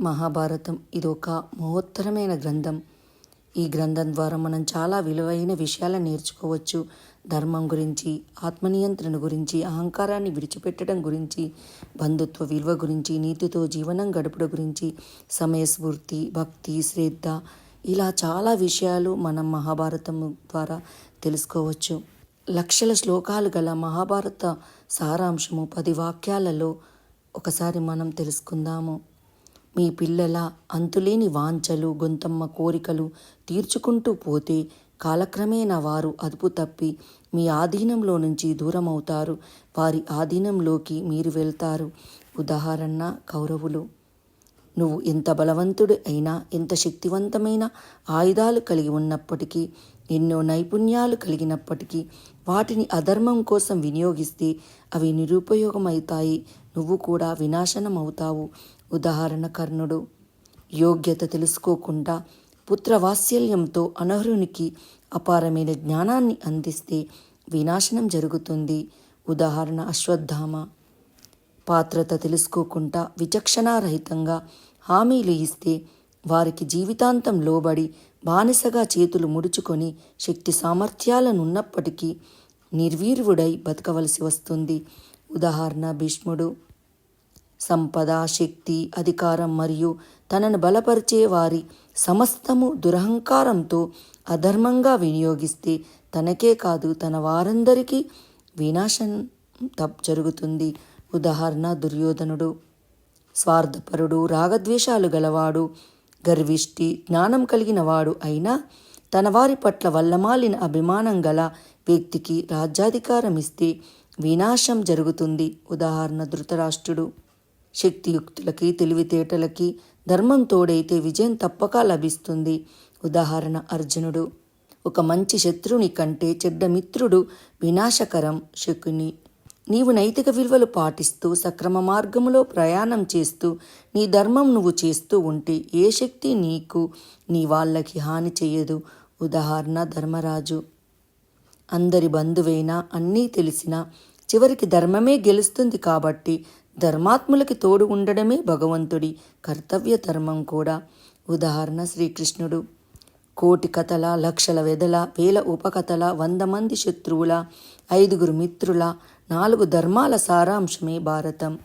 మహాభారతం ఇది ఒక మహోత్తరమైన గ్రంథం. ఈ గ్రంథం ద్వారా మనం చాలా విలువైన విషయాలను నేర్చుకోవచ్చు. ధర్మం గురించి ఆత్మనియంత్రణ గురించి అహంకారాన్ని విడిచిపెట్టడం గురించి బంధుత్వ విలువ గురించి నీతితో జీవనం గడుపుట గురించి సమయస్ఫూర్తి భక్తి శ్రద్ధ ఇలా చాలా విషయాలు మనం మహాభారతం ద్వారా తెలుసుకోవచ్చు. లక్షల శ్లోకాలు గల మహాభారత సారాంశము పది వాక్యాలలో ఒకసారి మనం తెలుసుకుందాము. మీ పిల్లల అంతులేని వాంఛలు గొంతమ్మ కోరికలు తీర్చుకుంటూ పోతే కాలక్రమేణా వారు అదుపు తప్పి మీ ఆధీనంలో నుంచి దూరం అవుతారు వారి ఆధీనంలోకి మీరు వెళ్తారు. ఉదాహరణ కౌరవులు. నువ్వు ఎంత బలవంతుడు అయినా ఎంత శక్తివంతమైన ఆయుధాలు కలిగి ఉన్నప్పటికీ ఎన్నో నైపుణ్యాలు కలిగినప్పటికీ వాటిని అధర్మం కోసం వినియోగిస్తే అవి నిరుపయోగమవుతాయి. నువ్వు కూడా వినాశనం అవుతావు ఉదాహరణ కర్ణుడు. యోగ్యత తెలుసుకోకుండా పుత్రవాత్సల్యంతో అనర్హునికి అపారమైన జ్ఞానాన్ని అందిస్తే వినాశనం జరుగుతుంది. ఉదాహరణ అశ్వత్థామ. పాత్రత తెలుసుకోకుండా విచక్షణారహితంగా హామీలు ఇస్తే వారికి జీవితాంతం లోబడి బానిసగా చేతులు ముడుచుకొని శక్తి సామర్థ్యాలనున్నప్పటికీ నిర్వీర్వుడై బతకవలసి వస్తుంది. ఉదాహరణ భీష్ముడు. సంపద శక్తి అధికారం మరియు తనను బలపరిచే వారి సమస్తము దురహంకారంతో అధర్మంగా వినియోగిస్తే తనకే కాదు తన వారందరికీ వినాశం తప్ జరుగుతుంది. ఉదాహరణ దుర్యోధనుడు స్వార్థపరుడు రాగద్వేషాలు గలవాడు గర్విష్టి జ్ఞానం కలిగిన వాడు అయినా తన వారి పట్ల వల్లమాలిన అభిమానం గల వ్యక్తికి రాజ్యాధికారం ఇస్తే వినాశం జరుగుతుంది. ఉదాహరణ ధృతరాష్ట్రుడు. శక్తియుక్తులకి తెలివితేటలకి ధర్మం తోడైతే విజయం తప్పక లభిస్తుంది. ఉదాహరణ అర్జునుడు. ఒక మంచి శత్రుని కంటే చెడ్డ మిత్రుడు వినాశకరం శకుని. నీవు నైతిక విలువలు పాటిస్తూ సక్రమ మార్గములో ప్రయాణం చేస్తూ నీ ధర్మం నువ్వు చేస్తూ ఉంటే ఏ శక్తి నీకు నీ వాళ్ళకి హాని చేయదు. ఉదాహరణ ధర్మరాజు. అందరి బంధువైనా అన్నీ తెలిసినా చివరికి ధర్మమే గెలుస్తుంది కాబట్టి ధర్మాత్ములకి తోడు ఉండడమే భగవంతుడి కర్తవ్య ధర్మం కూడా. ఉదాహరణ శ్రీకృష్ణుడు. కోటి కథల లక్షల వెదల వేల ఉపకథల వంద మంది శత్రువుల ఐదుగురు మిత్రుల నాలుగు ధర్మాల సారాంశమే భారతం.